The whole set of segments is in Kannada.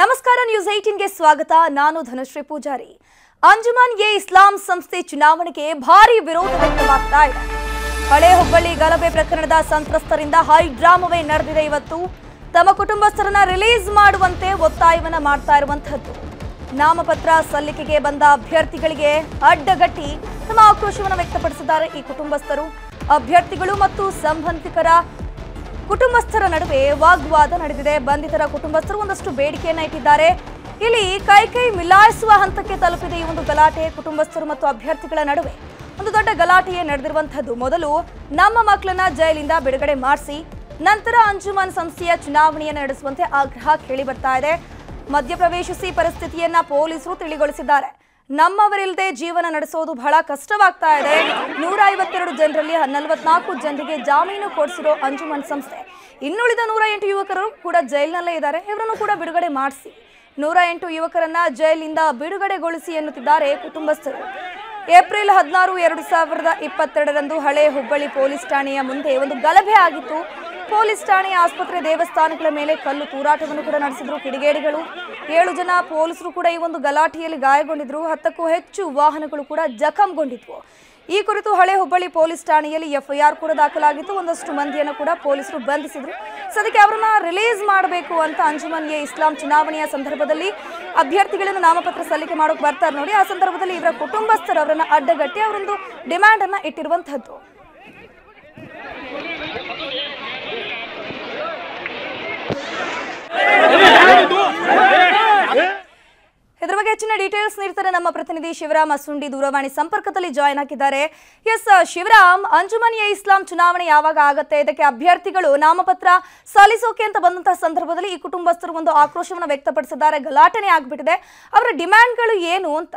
ನಮಸ್ಕಾರ ನ್ಯೂಸ್ ಏಟೀನ್ಗೆ ಸ್ವಾಗತ. ನಾನು ಧನಶ್ರೀ ಪೂಜಾರಿ. ಅಂಜುಮಾನ್ ಎ ಇಸ್ಲಾಂ ಸಂಸ್ಥೆ ಚುನಾವಣೆಗೆ ಭಾರಿ ವಿರೋಧ ವ್ಯಕ್ತವಾಗ್ತಾ ಇದೆ. ಹಳೆ ಹುಬ್ಬಳ್ಳಿ ಗಲಭೆ ಪ್ರಕರಣದ ಸಂತ್ರಸ್ತರಿಂದ ಹೈ ಡ್ರಾಮವೇ ನಡೆದಿದೆ ಇವತ್ತು. ತಮ್ಮ ಕುಟುಂಬಸ್ಥರನ್ನ ರಿಲೀಸ್ ಮಾಡುವಂತೆ ಒತ್ತಾಯವನ್ನ ಮಾಡ್ತಾ ಇರುವಂತಹದ್ದು. ನಾಮಪತ್ರ ಸಲ್ಲಿಕೆಗೆ ಬಂದ ಅಭ್ಯರ್ಥಿಗಳಿಗೆ ಅಡ್ಡಗಟ್ಟಿ ತಮ್ಮ ಆಕ್ರೋಶವನ್ನು ವ್ಯಕ್ತಪಡಿಸಿದ್ದಾರೆ ಈ ಕುಟುಂಬಸ್ಥರು. ಅಭ್ಯರ್ಥಿಗಳು ಮತ್ತು ಸಂಬಂಧಿಕರ ಕುಟುಂಬಸ್ಥರ ನಡುವೆ ವಾಗ್ವಾದ ನಡೆದಿದೆ. ಬಂಧಿತರ ಕುಟುಂಬಸ್ಥರು ಒಂದಷ್ಟು ಬೇಡಿಕೆಯನ್ನ ಇಟ್ಟಿದ್ದಾರೆ. ಇಲ್ಲಿ ಕೈ ಕೈ ಮಿಲಾಯಿಸುವ ಹಂತಕ್ಕೆ ತಲುಪಿದೆ ಈ ಒಂದು ಗಲಾಟೆ. ಕುಟುಂಬಸ್ಥರು ಮತ್ತು ಅಭ್ಯರ್ಥಿಗಳ ನಡುವೆ ಒಂದು ದೊಡ್ಡ ಗಲಾಟೆಯೇ ನಡೆದಿರುವಂತಹದ್ದು ಮೊದಲು ನಮ್ಮ ಮಕ್ಕಳನ್ನ ಜೈಲಿಂದ ಬಿಡುಗಡೆ ಮಾಡಿಸಿ, ನಂತರ ಅಂಜುಮಾನ್ ಸಂಸ್ಥೆಯ ಚುನಾವಣೆಯನ್ನು ನಡೆಸುವಂತೆ ಆಗ್ರಹ ಕೇಳಿ ಬರ್ತಾ ಇದೆ. ಮಧ್ಯಪ್ರವೇಶಿಸಿ ಪರಿಸ್ಥಿತಿಯನ್ನ ಪೊಲೀಸರು ತಿಳಿಗೊಳಿಸಿದ್ದಾರೆ. ನಮ್ಮವರಿಲ್ಲದೆ ಜೀವನ ನಡೆಸೋದು ಬಹಳ ಕಷ್ಟವಾಗ್ತಾ ಇದೆ. ನೂರ ಐವತ್ತೆರಡು ಜನರಲ್ಲಿ ನಲವತ್ನಾಲ್ಕು ಜನರಿಗೆ ಜಾಮೀನು ಕೊಡಿಸಿರೋ ಅಂಜುಮನ್ ಸಂಸ್ಥೆ. ಇನ್ನುಳಿದ ನೂರ ಎಂಟು ಯುವಕರು ಕೂಡ ಜೈಲಿನಲ್ಲೇ ಇದ್ದಾರೆ. ಇವರನ್ನು ಕೂಡ ಬಿಡುಗಡೆ ಮಾಡಿಸಿ. ನೂರ ಎಂಟು ಯುವಕರನ್ನ ಜೈಲಿಂದ ಬಿಡುಗಡೆಗೊಳಿಸಿ ಎನ್ನುತ್ತಿದ್ದಾರೆ ಕುಟುಂಬಸ್ಥರು. ಏಪ್ರಿಲ್ ಹದಿನಾರು, ಎರಡು ಸಾವಿರದ ಇಪ್ಪತ್ತೆರಡರಂದು ಹಳೆ ಹುಬ್ಬಳ್ಳಿ ಪೊಲೀಸ್ ಠಾಣೆಯ ಮುಂದೆ ಒಂದು ಗಲಭೆ ಆಗಿತ್ತು. ಪೊಲೀಸ್ ಠಾಣೆ ಆಸ್ಪತ್ರೆ ದೇವಸ್ಥಾನಗಳ ಮೇಲೆ ಕಲ್ಲು ತೂರಾಟವನ್ನು ಕೂಡ ನಡೆಸಿದ್ರು ಕಿಡಿಗೇಡಿಗಳು. ಏಳು ಜನ ಪೊಲೀಸರು ಕೂಡ ಈ ಒಂದು ಗಲಾಟೆಯಲ್ಲಿ ಗಾಯಗೊಂಡಿದ್ರು. ಹತ್ತಕ್ಕೂ ಹೆಚ್ಚು ವಾಹನಗಳು ಕೂಡ ಜಖಂಗೊಂಡಿದ್ವು. ಈ ಕುರಿತು ಹಳೆ ಹುಬ್ಬಳ್ಳಿ ಪೊಲೀಸ್ ಠಾಣೆಯಲ್ಲಿ ಎಫ್ಐಆರ್ ಕೂಡ ದಾಖಲಾಗಿತ್ತು. ಒಂದಷ್ಟು ಮಂದಿಯನ್ನು ಕೂಡ ಪೊಲೀಸರು ಬಂಧಿಸಿದ್ರು. ಸದ್ಯಕ್ಕೆ ಅವರನ್ನ ರಿಲೀಸ್ ಮಾಡಬೇಕು ಅಂತ ಅಂಜುಮನ್ ಎ ಇಸ್ಲಾಂ ಚುನಾವಣೆಯ ಸಂದರ್ಭದಲ್ಲಿ ಅಭ್ಯರ್ಥಿಗಳನ್ನು ನಾಮಪತ್ರ ಸಲ್ಲಿಕೆ ಮಾಡೋಕೆ ಬರ್ತಾರೆ ನೋಡಿ. ಆ ಸಂದರ್ಭದಲ್ಲಿ ಇವರ ಕುಟುಂಬಸ್ಥರು ಅವರನ್ನು ಅಡ್ಡಗಟ್ಟಿ ಅವರೊಂದು ಡಿಮ್ಯಾಂಡ್ ಅನ್ನ ಇಟ್ಟಿರುವಂತಹದ್ದು ಹೆಚ್ಚಿನ ಡೀಟೇಲ್ಸ್ ನೀಡ್ತಾರೆ ನಮ್ಮ ಪ್ರತಿನಿಧಿ ಶಿವರಾಮ್ ಅಸುಂಡಿ ದೂರವಾಣಿ ಸಂಪರ್ಕದಲ್ಲಿ ಜಾಯ್ನ್ ಆಗಿದ್ದಾರೆ. ಎಸ್ ಶಿವರಾಮ್, ಅಂಜುಮನಿಯ ಇಸ್ಲಾಂ ಚುನಾವಣೆ ಯಾವಾಗ ಆಗತ್ತೆ? ಇದಕ್ಕೆ ಅಭ್ಯರ್ಥಿಗಳು ನಾಮಪತ್ರ ಸಲ್ಲಿಸೋಕೆ ಅಂತ ಬಂದಂತಹ ಸಂದರ್ಭದಲ್ಲಿ ಈ ಕುಟುಂಬಸ್ಥರು ಒಂದು ಆಕ್ರೋಶವನ್ನು ವ್ಯಕ್ತಪಡಿಸಿದ್ದಾರೆ. ಗಲಾಟನೆ ಆಗ್ಬಿಟ್ಟಿದೆ. ಅವರ ಡಿಮ್ಯಾಂಡ್ಗಳು ಏನು ಅಂತ?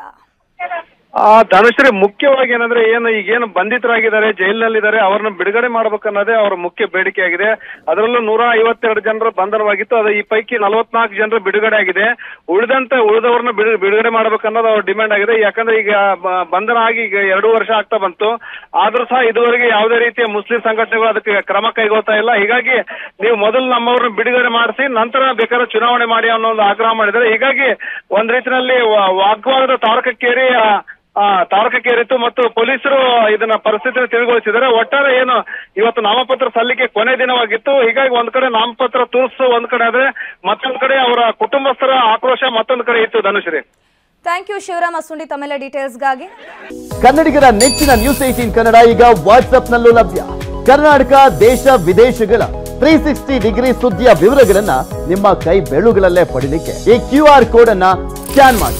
ಆ ಧನುಶ್ರೀ ಮುಖ್ಯವಾಗಿ ಏನಂದ್ರೆ ಏನು ಈಗೇನು ಬಂಧಿತರಾಗಿದ್ದಾರೆ, ಜೈಲಿನಲ್ಲಿದ್ದಾರೆ, ಅವ್ರನ್ನ ಬಿಡುಗಡೆ ಮಾಡ್ಬೇಕನ್ನೋದೇ ಅವರ ಮುಖ್ಯ ಬೇಡಿಕೆಯಾಗಿದೆ. ಅದರಲ್ಲೂ ನೂರ ಐವತ್ತೆರಡು ಜನರ ಬಂಧನವಾಗಿತ್ತು, ಅದು ಈ ಪೈಕಿ ನಲವತ್ನಾಲ್ಕು ಜನರು ಬಿಡುಗಡೆ ಆಗಿದೆ. ಉಳಿದಂತೆ ಉಳಿದವ್ರನ್ನ ಬಿಡು- ಬಿಡುಗಡೆ ಮಾಡ್ಬೇಕನ್ನೋದು ಅವ್ರ ಡಿಮ್ಯಾಂಡ್ ಆಗಿದೆ. ಯಾಕಂದ್ರೆ ಈಗ ಬಂಧನ ಆಗಿ ಈಗ ಎರಡು ವರ್ಷ ಆಗ್ತಾ ಬಂತು. ಆದ್ರೂ ಸಹ ಇದುವರೆಗೆ ಯಾವುದೇ ರೀತಿಯ ಮುಸ್ಲಿಂ ಸಂಘಟನೆಗಳು ಅದಕ್ಕೆ ಕ್ರಮ ಕೈಗೊಳ್ತಾ ಇಲ್ಲ. ಹೀಗಾಗಿ ನೀವು ಮೊದಲು ನಮ್ಮವ್ರನ್ನ ಬಿಡುಗಡೆ ಮಾಡಿಸಿ, ನಂತರ ಬೇಕಾದ್ರೆ ಚುನಾವಣೆ ಮಾಡಿ ಅನ್ನೋ ಒಂದು ಆಗ್ರಹ ಮಾಡಿದ್ದಾರೆ. ಹೀಗಾಗಿ ಒಂದ್ ರೀತಿಯಲ್ಲಿ ವಾಗ್ವಾದದ ತಾರಕಕ್ಕೇರಿ ತಾರಕಕ್ಕೇರಿತ್ತು ಮತ್ತು ಪೊಲೀಸರು ಇದನ್ನ ಪರಿಸ್ಥಿತಿಯನ್ನು ತಿಳಿಗೊಳಿಸಿದ್ದಾರೆ. ಒಟ್ಟಾರೆ ಏನು ಇವತ್ತು ನಾಮಪತ್ರ ಸಲ್ಲಿಕೆ ಕೊನೆ ದಿನವಾಗಿತ್ತು. ಹೀಗಾಗಿ ಒಂದ್ ಕಡೆ ನಾಮಪತ್ರ ತೂರಿಸು ಒಂದ್ ಕಡೆ ಆದ್ರೆ ಮತ್ತೊಂದ್ ಕಡೆ ಅವರ ಕುಟುಂಬಸ್ಥರ ಆಕ್ರೋಶ ಮತ್ತೊಂದ್ ಕಡೆ ಇತ್ತು ಧನುಶ್ರೀ. ಥ್ಯಾಂಕ್ ಯು ಶಿವರಾಮ್ ಅಸುಂಡಿ ತಮ್ಮೆಲ್ಲ ಡೀಟೇಲ್ಸ್ಗಾಗಿ ಕನ್ನಡಿಗರ ನೆಚ್ಚಿನ ನ್ಯೂಸ್ ಏಟೀನ್ ಕನ್ನಡ ಈಗ ವಾಟ್ಸ್ಆಪ್ನಲ್ಲೂ ಲಭ್ಯ. ಕರ್ನಾಟಕ ದೇಶ ವಿದೇಶಗಳ ತ್ರೀ ಸಿಕ್ಸ್ಟಿ ಡಿಗ್ರಿ ಸುದ್ದಿಯ ವಿವರಗಳನ್ನ ನಿಮ್ಮ ಕೈ ಬೆಳುಗಳಲ್ಲೇ ಪಡಿಲಿಕ್ಕೆ ಈ ಕ್ಯೂ ಆರ್ ಕೋಡ್ ಅನ್ನ ಸ್ಕ್ಯಾನ್ ಮಾಡಿ.